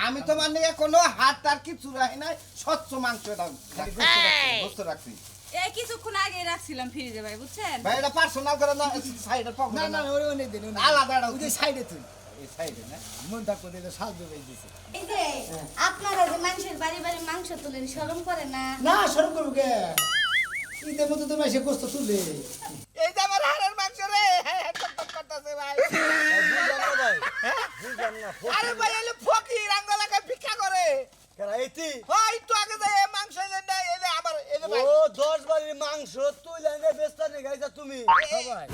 আমি তোমার নিয়ে কোনো হাত তার কিছু রাখি নাই স্বচ্ছ মাংস রাখছি এই। কিছুক্ষণ আগে রাখছিলাম ফ্রিজে ভাই বুঝছেন? ভাই এটা পার্সোনাল করে না সাইডের পক্ষ না না ওই অনেক দিন আলাদা ওই যে সাইডে তুই। এই সাইডে না? মন থাকতে দিলে সাহায্য পেয়ে দিছে। এই যে আপনারা যে মানুষের বাড়ি বাড়ি মাংস তুলেন শরম করে না? না সরম করব কে? ঈদের মতো তো মাসে গোস্ত তুলে। এই যে আমার হাড়ের মাংস রে হ্যাঁ, হ্যাঁ, করতেছে ভাই আরে ভাই এলে ফকির আঙ্গলাকে ভিক্ষা করে। হয় একটু আগে যে মাংস এনে দেয় এলে আবার এলে ভাই। ও দশ বাড়ির মাংস তুই লাইনে বেস্তা নিয়ে গাইছা তুমি। সবাই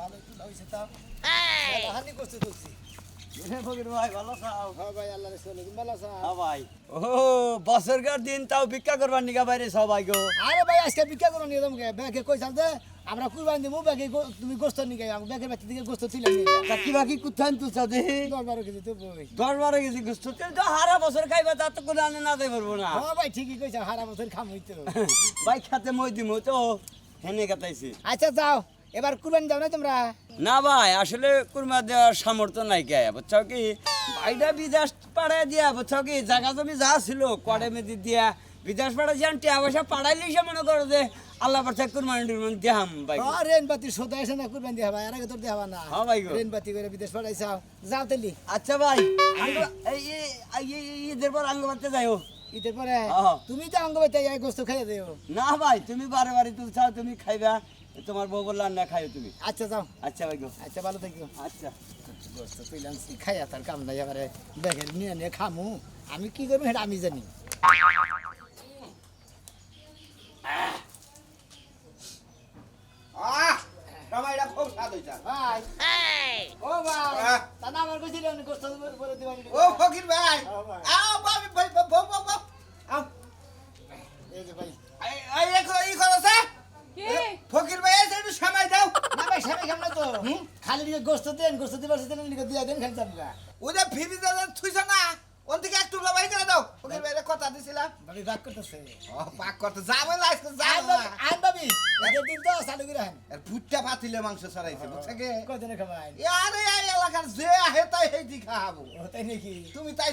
ভালো তুলা হয়েছে তা হানি গোস্ত তুলছি আমরা কুরবান দিব ব্যাগে গো- তুমি গোস্ত নিয়ে গাই ব্যাগের বাচ্চা দিকে গোস্ত তুলে নিয়ে যাও। তা কি বাকি কোথায় তুলছা দেখি দশ বারো কেজি তো বই দশ বারো কেজি গোস্ত তেল তো হারা বছর খাইবা তার তো কোনো আনে না দেয় পারব না। হ্যাঁ ভাই ঠিকই কইছো হারা বছর খাম হইতো ভাই খাতে মই দিমু তো হেনে কাটাইছি। আচ্ছা যাও। এবার কুরবান যাও না তোমরা? না ভাই আসলে কুরমা দেওয়ার সামর্থ্য নাই কে বুঝছ কি? ভাইটা বিদেশ পাড়ায় দিয়া বুঝছ কি? জায়গা জমি যা ছিল কড়ে মেদি দিয়া বিদেশ পাড়ায় যান টিয়া পয়সা পাড়াইলেই সে মনে করো যে আল্লাহ পাঠা কুরমানি টুরমানি দেহাম ভাই। ও রেন বাতি সোদা এসে না কুরবান দিয়া ভাই? আর আগে তোর দেওয়া না। হ্যাঁ ভাই গো। রেন বাতি করে বিদেশ পাঠাইছাও যাও। তেলি। আচ্ছা ভাই আঙ্গ- ঈদের পর আঙ্গ মারতে যাইও। ঈদের পরে। তুমি তো অঙ্গ বাইতে যাই গোস্ত খাইয়ে দিও। না ভাই তুমি বারে বারে তুমি চাও তুমি খাইবা। তোমার বউ বললাম না খাইও তুমি। আচ্ছা যাও। আচ্ছা ভাই আচ্ছা ভালো থাকিও আচ্ছা। গোস্ত তুইলাম খাইয়া তার কাম নাই এবারে দেখে নিয়ে নিয়ে খামু। আমি কি করব সেটা আমি জানি। খুব স্বাদ ও। তা না আমার গোস্ত দিবা ও ফকির ভাই হ্যাঁ, ভাই। আও ভাবি ভাই বউ বউ বউ আও এই যে ভাই এই এই দেখো ই করছে কি ফকির ভাই এসে একটু সময় দাও না ভাই সামনে কেমন তো খালি দিকে গোস্ত দেন গোস্ত দিবার সেদিন দিকে দিয়া দেন খালি চাপলা ওই যে ফ্রিজে থুইছ না? ওন থেকে একটু লবাই করে দাও। ফকির ভাই কথা দিছিলাম ভাবি বাদ করতেছে। ও পাক করতে। যাবে না আজকে যাবে আইন ভাবি এদের দিন তো চালু করে আইন আর ভুট্টা পাতিলে মাংস ছড়াইছে বুঝছে কে? কদিনে খাবাই আরে এই এলাকার যে আহে তাই হেই খাব তাই নাকি? তুমি তাই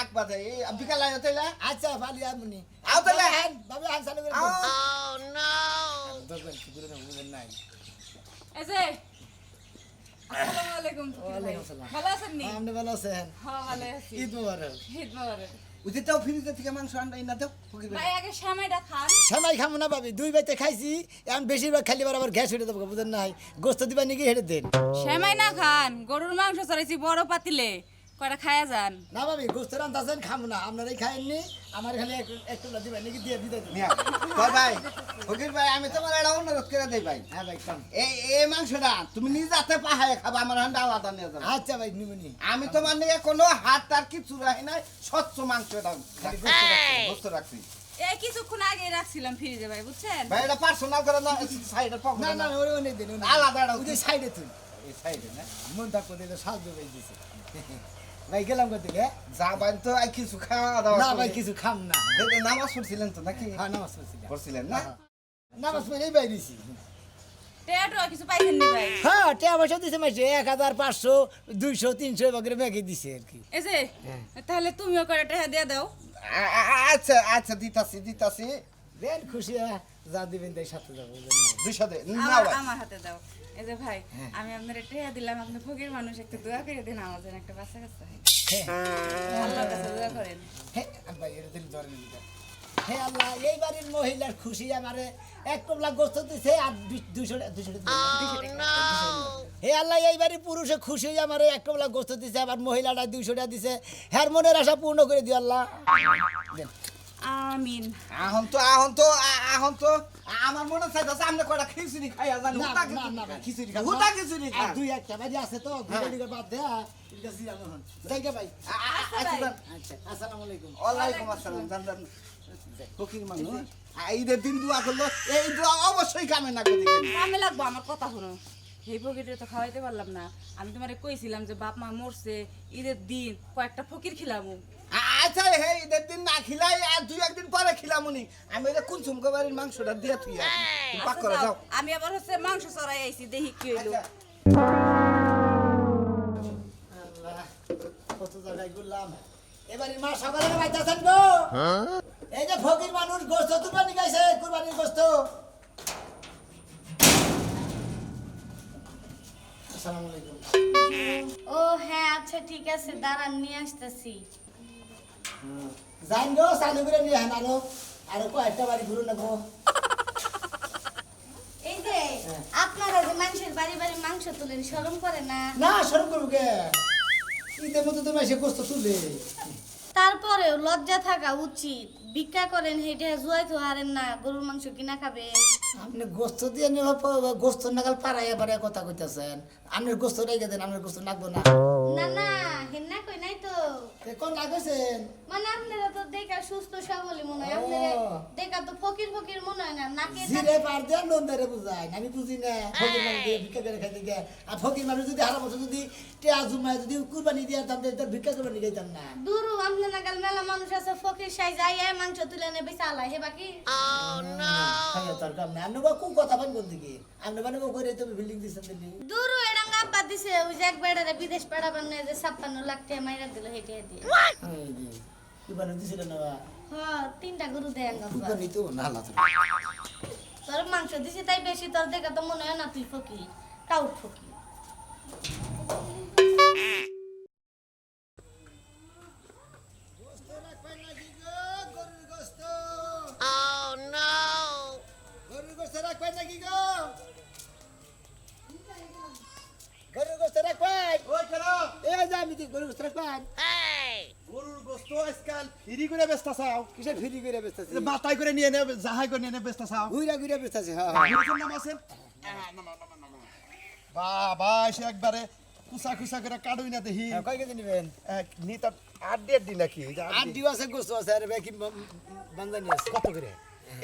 এক বাজে এই বিকাল তাইলে? আচ্ছা ভালি আপনি আও আইন চালু করে আও। দরকার কি করে না বুঝেন নাই। এই যে সেমাই খামো না দুই বাইতে খাইছি এখন বেশিরভাগ খালি বার আবার গ্যাস হয়ে দেবো বুঝেন নাই। গোস্ত দিবা নাকি হেঁটে দেন। সেমাই না খান গরুর মাংস চড়াইছি বড় পাতিলে। কয়টা খায়া যান? না ভাবি গোস্ত রান তাছেন না। আপনারাই খাইননি আমার খালি একটু নাকি দিয়ে দিতে। ভাই? ফকির ভাই আমি তোমার এটা অনুরোধ করে দেই ভাই। হ্যাঁ ভাই এই এই মাংসটা তুমি নিজে হাতে খাবা আমার হান্ডা আলাদা নিয়ে যাবে। আচ্ছা ভাই নিবনি আমি তোমার নিয়ে কোনো হাত তার কিছু রাখি নাই স্বচ্ছ মাংস দাও। গোস্ত রাখছি এই! কিছুক্ষণ আগে রাখছিলাম ফ্রিজে ভাই বুঝছেন? ভাই এটা পার্সোনাল করে না সাইডের পক্ষ না না ওই অনেক দিন আলাদা ওই সাইডে তুই। এই সাইডে না? মন থাকতে দিলে সাহায্য দিছে ভাই গেলাম দিলে যা ভাই তো আর কিছু খাওয়া দাওয়া না ভাই কিছু খাম না। নামাজ পড়ছিলেন তো নাকি? হ্যাঁ নামাজ পড়ছিলাম। পড়ছিলেন না? নামাজ পড়েই বাই দিছি টেয়াটো কিছু পাইছেন নি ভাই? হ্যাঁ টাকা পয়সা দিছে মাসে এক হাজার পাঁচশো দুইশো তিনশো বগেরে মেঘে দিছে আর কি। তাহলে তুমিও করে টাকা দিয়ে দাও। আচ্ছা আচ্ছা দিতাছি দিতাছি। দেন খুশি হ্যাঁ, যা দিবেন তাই সাথে যাব? দুইশো না আমার হাতে দাও। এই যে ভাই আমি আপনার টাকা দিলাম আপনি ফকির মানুষ একটু দোয়া করে দিন আমার জন্য একটা বাচ্চা কাচ্চা হয়। হ্যাঁ। কাছে দোয়া করেন। হে ভাই এটা দিন ধরে নিবি হে আল্লাহ এই বাড়ির মহিলার খুশি আমারে এক কমলা গোস্ত দিছে আর টা- দিছে। হে আল্লাহ এই বাড়ির পুরুষে খুশি আমারে এক কমলা গোস্ত দিছে আবার মহিলাটা দুইশো টা দিছে। হ্যার মনের আশা পূর্ণ করে দিও আল্লাহ। আমিন। এখন তো এখন তো তো আমার মনে চাইতেছে আমরা কয়টা খিচুড়ি খাইয়া জানি হুতা খিচুড়ি খাব হুতা খিচুড়ি দুই একটা বাড়ি আছে তো বাদ দেয়া এটা জিরানো হন যাই গে ভাই। আচ্ছা আচ্ছা আসসালামু আলাইকুম। ওয়ালাইকুম আসসালাম ফকির মানুষ ঈদের দিন দোয়া করল এই দোয়া অবশ্যই কামে না করে কামে লাগবো আমার কথা শুনো। এই ফকিরে তো খাওয়াইতে পারলাম না। আমি তোমারে কইছিলাম যে বাপ মা মরছে ঈদের দিন কয়েকটা ফকির খিলামু। আচ্ছা হে ঈদের দিন না খিলাই আর দুই একদিন পরে খিলাম আমি ওই কোন সুমকো বাড়ির মাংসটা দিয়ে হ্যাঁ, তুই আমি আবার হচ্ছে মাংস চড়াই আইছি দেখি কি হইল। আচ্ছা। হ্যাঁ? এই যে ফকির মানুষ গোস্ত কুরবানি ও হ্যাঁ আচ্ছা ঠিক আছে দাঁড়ান নিয়ে আসতেছি। জান গো চালু করে নিয়ে আন আরও আরও কয়েকটা বাড়ি ঘুরো না এই যে আপনারা যে মানুষের বাড়ি বাড়ি মাংস তুলেন শরম করে না? না করব কে? ঈদের মতো তুমি এসে গোস্ত তুললে। তারপরেও লজ্জা থাকা উচিত। ভিক্ষা করেন হেঁটে জুয়াই তো হারেন না গরুর মাংস কিনা খাবে আপনি গোস্ত দিয়ে পর গোস্ত নাগাল পাড়াইয়া পাড়াইয়া কথা কইতেছেন। আপনার গোস্ত রেখে দেন আপনার গোস্ত নাকবো না। না না হেন্না কই নাই তে। কোন লাগেছেন মানে আপনারা তো দেখা সুস্থ সবলই মনে হয়। আপনারা। দেখা তো ফকির ফকির মনে হয় না। নাকে জিরে পার দেন লোন ধরে বুঝাই আমি বুঝি না। ফকির মানুষ দিয়ে ভিক্ষা করে খাইতে আর ফকির মানুষ যদি হারা বছর যদি টেয়া জুমায় যদি কুরবানি দিয়ে দিতাম তাহলে ভিক্ষা করে নিয়ে যেতাম না। দূরু আমনে নাগাল মেলা মানুষ আছে ফকির সাই যাই এই মাংস তুলে নেবে চালা হে বাকি? খাইয়া তার কাম নাই। আপনি বা কোন কথা পান কোন দিকে আপনি মানে করে তুমি বিল্ডিং দিল্লি। দূরু আব্বা দিছে ওই যে এক বেড়ারে বিদেশ পাঠাবেন না যে ছাপ্পান্ন লাখ টাকা মাইরা দিল হেঁটে দিয়ে। কুরবানি দিছিল না? হ তিনটা গরু দেয় আব্বা কুরবানি তো না তো তোর মাংস দিছি তাই বেশি তোর দেখা তো মনে হয় না তুই ফকি টাউট ফকির। এই যে আমি গরুর গোস্ত গরুর আজকাল ফ্রি করে বেচতা চাও। কিসের ফ্রি করে বেচতেছি বাতাই করে নিয়ে নে জাহাই করে নিয়ে নে বেচতা চাও। ঘুরা ঘুরা বেচতেছি হ্যাঁ নাম আছে? বাবা এসে একবারে কুসা কুসা করে কাটুই না দেখি। হ্যাঁ, কয় কেজি নেবেন? নিতা আট দেড় দিন নাকি? আট। ডিউ আছে গোস্ত আছে আর বাকি বান্দানি আছে। কত করে?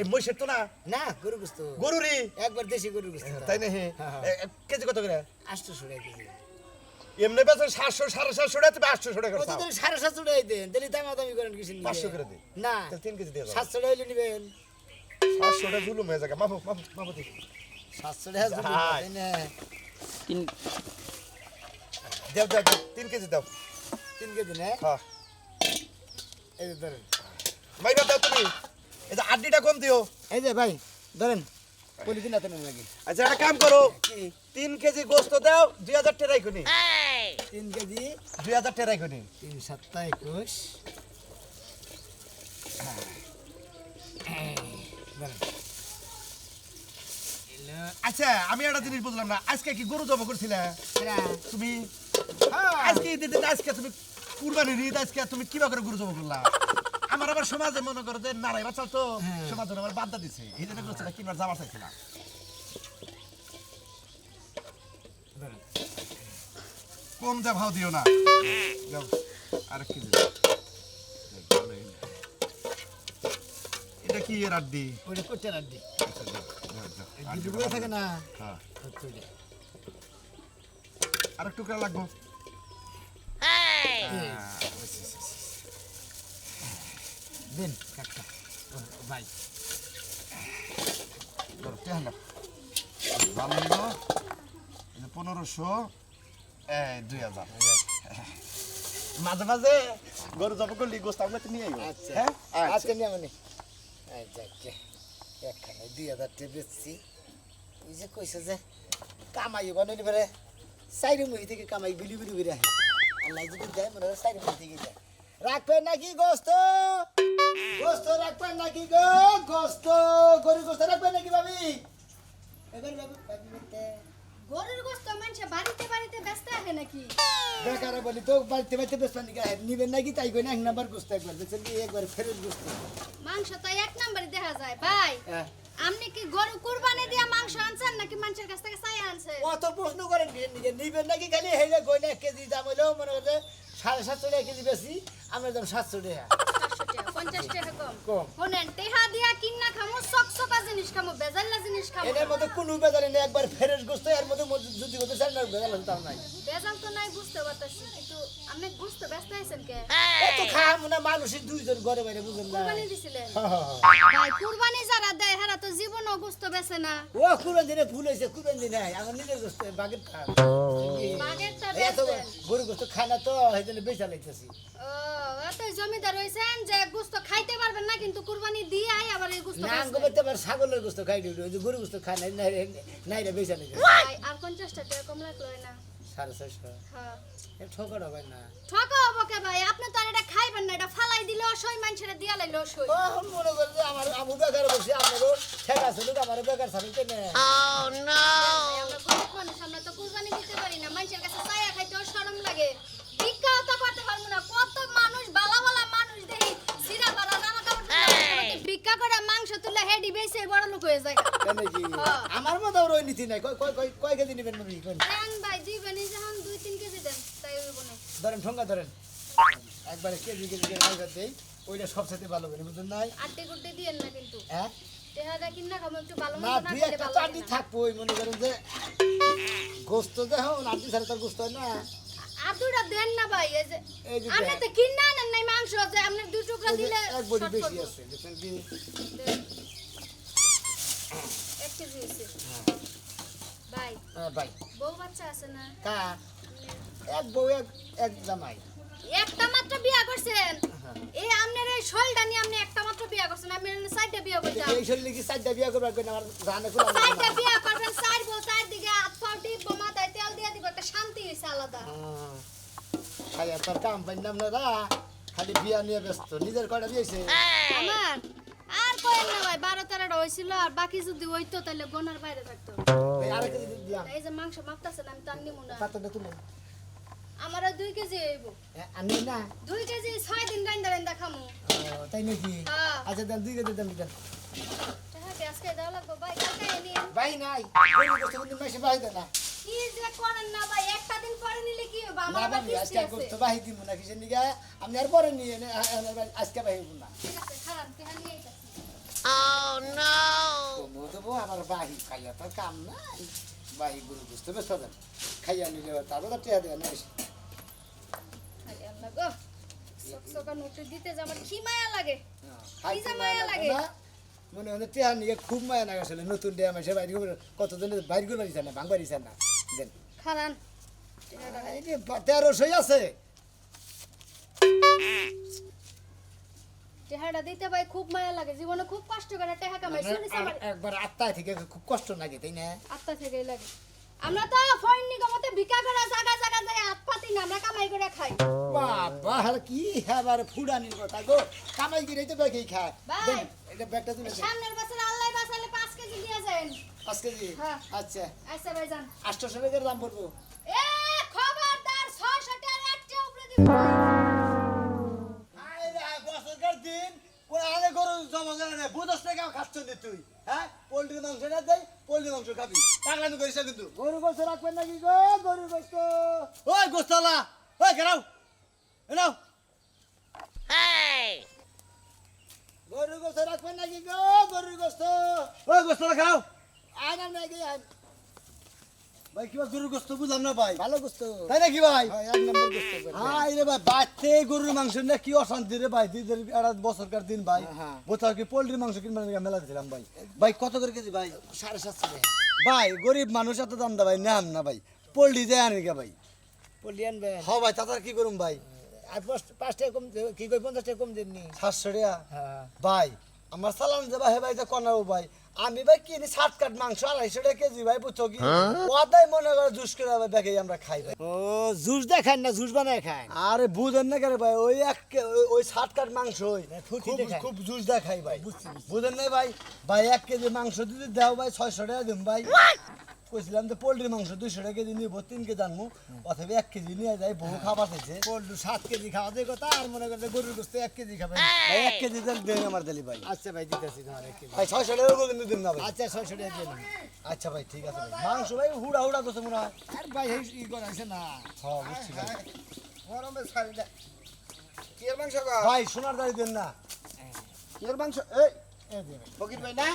এই মহিষের তো না? না গরু গোস্ত। গরুরি একবার দেশি গরু গোস্ত তাই না হে হ্যাঁ, হ্যাঁ। কেজি কত করে? আটশো টাকা কেজি। এমনি বেচে সাতশো সাড়ে সাতশো টাকা তুমি আটশো টাকা। প্রতিদিন সাড়ে সাতশো টাকাই দেন? তাহলে দামা দামি করেন কিছু নিয়ে। পাঁচশো করে দিন। না তাহলে তিন কেজি দিয়ে দাও। সাতশো টাকা হইলে নিবেন। সাতশো টাকা জুলুম হয়ে যাবে মাফু মাফু মাফু দেখি সাতশো টাকা যদি যাই। দেন, না। দেও দেও দেও, তিন কেজি দাও। তিন কেজি না? হ্যাঁ এই যে ধরেন। মাইবা দাও তুমি। এই যে আড্ডিটা কম দিও। এই যে ভাই ধরেন পলিথিন হাতে নেন লাগে আচ্ছা একটা কাম করো। কি? তিন কেজি গোস্ত দাও দুই হাজার টেরাই খুনি তিন কেজি দুই হাজার টেরাই খুনি তিন সাতটা একুশ। আচ্ছা আমি একটা জিনিস বুঝলাম না। আজকে কি গরু জব করছিলে? তুমি? আজকে দিন আজকে তুমি কুরবানির ঈদ আজকে তুমি কিবা করে গরু জব করলা? আমার আবার সমাজে মনে করো যে নারাই বাচ্চা তো সমাজ আমার বাদ্দা দিছে। এই জন্য করছিল কিনবার যাবার চাইছিলাম। কম দে ভাও দিও না। আরেক কেজি এটা কি এর আড্ডি? আচ্ছা, দাও, দাও। আড্ডি দুপুরে থাকে না? হ্যাঁ। আরেক টুকরা লাগবো। দেন কাকা ভাই। ধরো, টেহা নাও। ভালো পনেরোশো দুই হাজার। মাঝে মাঝে গরু জব করলি গোস্ত আমরা তো নিয়ে। আচ্ছা। হ্যাঁ? আচ্ছা। নিয়ে মানে একখানে দুই হাজার টাকা বেচছি। ওই যে কইছে যে কামাই বানাইলে পারে চাইরে মুহি থেকে কামাই বিলি বিলি করে আহে। আল্লাহ যদি দেয় মনে হয় চাইরে মুহি থেকে যায় রাখবেন নাকি গোস্ত? গোস্ত রাখবেন নাকি গো? গোস্ত গরু গোস্ত রাখবেন নাকি ভাবি? এবার বাবু বলতে গরুর গোস্ত মানুষে বাড়িতে বাড়িতে ব্যস্ত আছে নাকি? বেকার বলি তো বাড়িতে বাড়িতে বেসবেন নাকি? নিবেন নাকি? তাই কই না এক নাম্বার গোস্ত একবার কি? একবার ফেরত গোস্ত। মাংস তো এক নম্বরে দেখা যায়। ভাই হ্যাঁ। আপনি কি গরু কুরবানি দিয়া মাংস আনছেন নাকি মানুষের কাছ থেকে চাই আনছেন? অত প্রশ্ন করেন নিজে নিবেন নাকি? খালি হেলে গইলে এক কেজি দাম হইলেও মনে হচ্ছে সাড়ে সাতশো টাকা কেজি বেশি আমরা দাম সাতশো টাকা। চারশো টাকা কম। কম। শোনেন টেহা দিয়া কিন্না খামো চকচকা জিনিস খামো বেজাল্লা জিনিস খামো। এটার মধ্যে কোনো নেই একবার ফেরেস গোস্ত এর মধ্যে মধ্যে যদি করতে চান না বেজাল তাও নাই। বেজাল তো নাই বুঝতে পারতেছি। কিন্তু আপনি বুঝতে ব্যস্ত আছেন কে? এত খাম না মানুষের দুইজন ঘরে বাইরে বুঝেন না। কুরবানি দিছিলেন? হ্যাঁ, হ্যাঁ, হ্যাঁ। ভাই কুরবানি যারা দেয় হারা তো জীবনও গোস্ত বেছে না। ও কুরবান দিনে ভুল হয়েছে কুরবান দিনে আমার নিজের গোস্ত বাগের খাম। বাগেরটা গরু গোস্ত খায় না তো বেচা লাগতেছি ও এত জমিদার হইছেন যে গোস্ত খাইতে পারবেন না কিন্তু কুরবানি দিয়ে আই আবার এই গোস্ত না। আঙ্গ করতে ছাগলের গোস্ত খাই দিল ওই যে গরু গোস্ত খায় না নাই রে বেচা ভাই, আর পঞ্চাশটা টাকা কম লাগল না। সাড়ে ছয়শো। হ্যাঁ। ঠকর হবে না ঠকা হব কে ভাই? আপনি তো আর এটা খাইবেন না এটা ফালাই দিলে অসই মানুষের দিয়া লাইলো অসই ও, মনে করে যে আমার আমু বেকার বসে আমারও ঠেকা ছিল আমার বেকার কেনে। আমরা গরিব মানুষ তো কুরবানি দিতে পারি না মানুষের কাছে চায়া খাইতেও শরম লাগে। মাংস তুলে হেডি বেচে বড় লোক হয়ে যায়। কেন কি? হ্যাঁ। আমার মতো ওই নীতি নাই। কয় কয় কয় কেজি নেবেন মনে কোন ভাই দিবেন এই যখন দুই তিন কেজি দেন তাই হইব না। ধরেন ঠোঙ্গা ধরেন। একবারে কেজি কেজি মাইকা দেই ওইটা সবসাথে ভালো করে বুঝলেন নাই? আটে গুটে দিয়েন না কিন্তু। হ্যাঁ? তেহারা কিনা খাব একটু ভালো না থাকব মনে করেন যে গোস্ত দেখো নাটি ছাড়া তার গোস্ত হয় না? আর দুটা দেন না ভাই এই যে আপনি তো কিনা আনেন নাই মাংস যে আপনি দুই টুকরা দিলে এক বডি বেশি আছে দেখছেন কি এক কেজি হয়েছে। ভাই হ্যাঁ, ভাই। বউ বাচ্চা আছে না? কা এক বউ এক এক জামাই। একটা মাত্র বিয়া করছেন? এই আপনার এই শৈলটা নিয়ে আপনি একটা মাত্র বিয়া করছেন আমি সাইডটা বিয়া করতাম এই শরীরে কি চারটা বিয়া করবার কেন আমার জানে খোলা সাইডটা বিয়া করবেন সাইড বউ সাইড দিকে হাত পা দিব হয়েছে আলাদা খাই তোর কাম পাইলাম না রা খালি বিয়া নিয়ে ব্যস্ত নিজের কয়টা দিয়েছে আমার আর কয়েন না ভাই বারো তেরোটা হয়েছিল আর বাকি যদি হইতো তাহলে গোনার বাইরে থাকতো আরেক কেজি দিলাম এই যে মাংস মাপতাছেন আমি তার নিমু না পাতটা তুলে আমারও দুই কেজি হইব আনি না দুই কেজি ছয় দিন রাইন্দা রাইন্দা খামু তাই নাকি হ্যাঁ। আচ্ছা দেন দুই কেজি দেন টাকা আজকে দেওয়া লাগবো ভাই কালকে নিন ভাই নাই গরু গোস্ত কিন্তু মেশে বাহি দেন কি যে করেন না ভাই দিন পরে নিলে কি হবে? আমার না আবার কিস্তি আছে। গোস্ত বাহি দিব না কিসের নিগা? আপনি আর পরে নিয়ে নে, আ- আ- আজকে বাহি দিব না। ঠিক আছে খারাপ তেহা নিয়ে আইতাছি। কমো দেবো আবার বাহি খাইয়া তো কাম নাই। বাহি গরু বেশ খাইয়া নিলে তো টেয়া আমার। না, মনে হয় টেয়া নিয়ে খুব মায়া লাগে আসলে নতুন ডেয়া মাসে বাইরে কতদিন বাইরে করে না ভাঙ বাড়িছে না। দেন। খারান তেরোশোই আছে। টেহাটা দিতে ভাই খুব মায়া লাগে জীবনে খুব কষ্ট করে টেহা কামাই শুনেছি একবার আত্মায় থেকে খুব কষ্ট লাগে তাই না? আত্মা থেকেই লাগে। আমরা তো ফইন নিগমতে ভিক্ষা করে জায়গা জায়গা যাই হাত পাতি না আমরা কামাই করে খাই। বাবা আর কি আবার ফুডানির কথা গো। কামাই গিরে তো ব্যাগেই খায়। ভাই। এটা ব্যাগটা তুলে সামনের বছর আল্লাহ বাঁচালে পাঁচ কেজি দিয়ে যাবেন। পাঁচ কেজি? হ্যাঁ। আচ্ছা। আচ্ছা ভাই যান টাকার দাম পড়ব এ খবরদার ছয়শো টাকার একটা উপরে দিব বছরকার দিন কোন আনে গরু জমা করে না বুঝস টাকা খাচ্ছ নি তুই হ্যাঁ পোল্ট্রি মাংস না দেয় পোল্ট্রি মাংস খাবি পাগলামি করিস না কিন্তু গরু গোস্ত রাখবেন নাকি গো? গরু গোস্ত। ওই গোস্তালা ওই গেরাও এনাও গরু গোস্ত রাখবেন নাকি গো গরু গোস্ত ওই গোস্তালা খাও আইন আমি নাকি ভাই কিবা গরুর গোস্ত বুঝলাম না ভাই? ভালো গোস্ত। তাই নাকি ভাই? হয় এক নম্বর গোস্ত করে। হাই রে ভাই বাচ্চে গরুর মাংস না কি অশান্তি রে ভাই? দিদের একটা বছরকার দিন ভাই? হ্যাঁ। বোঝা কি পোল্ট্রি মাংস কিনবার মেলা দিছিলাম ভাই? ভাই কত করে কেজি ভাই? সাড়ে সাতশো ভাই গরিব মানুষ এত দাম দা ভাই নাম না ভাই। পোল্ট্রি যায় আনি কে ভাই? পল্লি আনবেন হ ভাই তাতার কি করুম ভাই? আর পাঁচ- টাকা কম দে- কি কই পঞ্চাশ টাকা কম দেননি। সাতশো টাকা? হ্যাঁ। ভাই আমার সালান যে ভাই ভাই যে ভাই। আমি ভাই কিনি সাত কাট মাংস আড়াইশো টাকা কেজি ভাই বুঝছ কি? ওয়াদাই মনে করে জুস করে ভাই দেখে আমরা খাই ভাই। ও জুস দেখান না জুস বানায় খান আরে বুঝেন না কেন ভাই ওই এক কে- ওই- সাত কাট মাংস ওই ফুটি খুব। খুব জুস দেখাই ভাই। বুঝেন না ভাই ভাই এক কেজি মাংস যদি দাও ভাই ছয়শো টাকা দিম ভাই। কইছিলাম যে পোল্ট্রি মাংস দুইশো টাকা কেজি নিব তিন কেজি আনব। অথবা এক কেজি নিয়ে যাই বহু খাবার চাইছে পল্লু সাত কেজি খাওয়া দিয়ে কথা আর মনে করতে গরুর গোস্ত এক কেজি খাবেন ভাই এক কেজি তেল দেন আমার দিলি ভাই। আচ্ছা ভাই দিতেছি তোমার এক কেজি। ভাই ছয়শো টাকা কিন্তু দিন না ভাই। আচ্ছা ছয়শো টাকা দিয়ে নেন। আচ্ছা ভাই ঠিক আছে ভাই। মাংস ভাই হুড়া হুড়া করছে মনে হয়। আর ভাই এই ই করা আছে না। হ্যাঁ বুঝছি ভাই। গরমে ছাড়ি কিয়ের মাংস ভাই সোনার দাড়ি দেন না। কিয়ের মাংস? এই। ফকির ভাই না?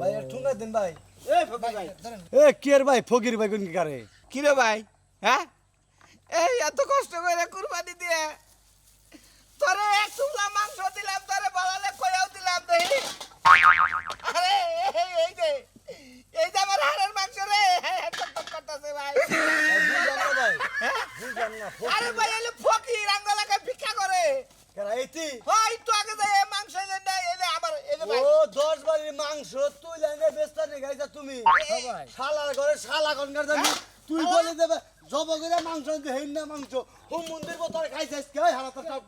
ভাই আর ঠুঙ্গা দেন ভাই। এ কের ভাই। ফকির ভাই কোন কারে? কি রে ভাই? হ্যাঁ? এই এত কষ্ট করে কুরবানি দিয়ে তোরে এক টুকরা মাংস দিলাম তোরে বলালে কয়াও দিলাম দেহি আরে এই যে এই যে আমার হাড়ের মাংস রে টক টক করতেছে ভাই বুঝলাম না ভাই হ্যাঁ বুঝলাম না আরে ভাই এলে ফকির আঙ্গ এলাকায় ভিক্ষা করে কেরা এইটি হয় একটু আগে যাই এই মাংস এনে দেয় এনে আবার এনে ভাই ও দশ বাড়ির মাংস তুই লাইনে বেস্তা নে গাইছা তুমি শালার ঘরে শালা কনকার জানি তুই বলে দেবে করে মাংস হেন না মাংস ও মন্দির বোতল খাইছিস কে হারা তো সব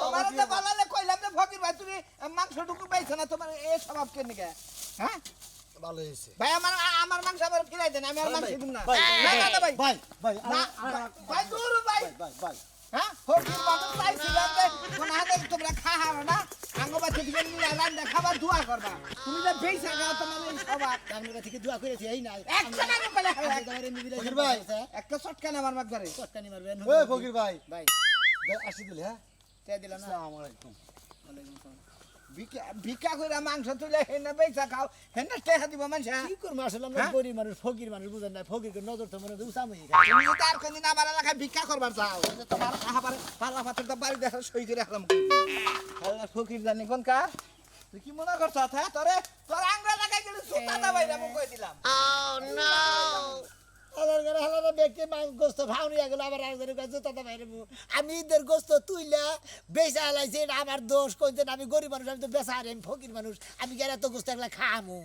তোমার তো বালালে কইলাম যে ফকির ভাই তুমি মাংস ঢুকু পাইছো না তোমার এই স্বভাব কেন নিকে হ্যাঁ? ভালো হয়েছে। ভাই আমার আমার মাংস আবার ফিরাই দেন আমি আর মাংস দিব না। ভাই না, না, ভাই। ভাই ভাই ভাই দূর ভাই। ভাই ভাই হ্যাঁ? ফকির মানুষ চাইছিলাম যে কোন হাতে তোমরা খাহারো না? আঙ্গবা থেকে রান্না খাবার দোয়া করবা। তুমি যে বেইসা গাও তোমার স্বভাব আপনার দোয়া করেছি এই নাই একটা না বলে আপনি তো আমার এমনি বিলাই ফকির ভাই। একটা আমার মারবেন। ওই ফকির ভাই। ভাই। আসি দিলে হ্যাঁ? তে দিলাম না আসসালামু আলাইকুম। ভিক্ষা ভিক্ষা করে মাংস তুলে হেনে বেচা খাও হেনে টেহা দিব মানুষ কি করব? আসলে আমরা হ্যাঁ? গরিব মানুষ ফকির মানুষ বুঝেন না ফকিরকে নজর তো মনে উসামই তুমি যদি আর কোনদিন আমার এলাকায় ভিক্ষা করবার চাও তোমার আবার পাল্লা পাথর তো বাড়ি দেখা সই করে আল্লাহ ফকির জানি কোন কার? তুই কি মনে করছ? হ্যাঁ তোরে তোর আঙ্গুল লাগাই গেলে সুতা দাবাই না মুখ কই দিলাম। হালার করে হালার ব্যক্তি গোস্ত ভাউনি গেল আবার আরেকজনের কাছে তত বাইরে আমি ঈদের গোস্ত তুইলা বেচা আলাইছে, এটা আমার দোষ কইতেন আমি গরিব মানুষ, আমি তো বেচা হারি, আমি ফকির মানুষ, আমি গেলে তো গোস্ত একলা খামু?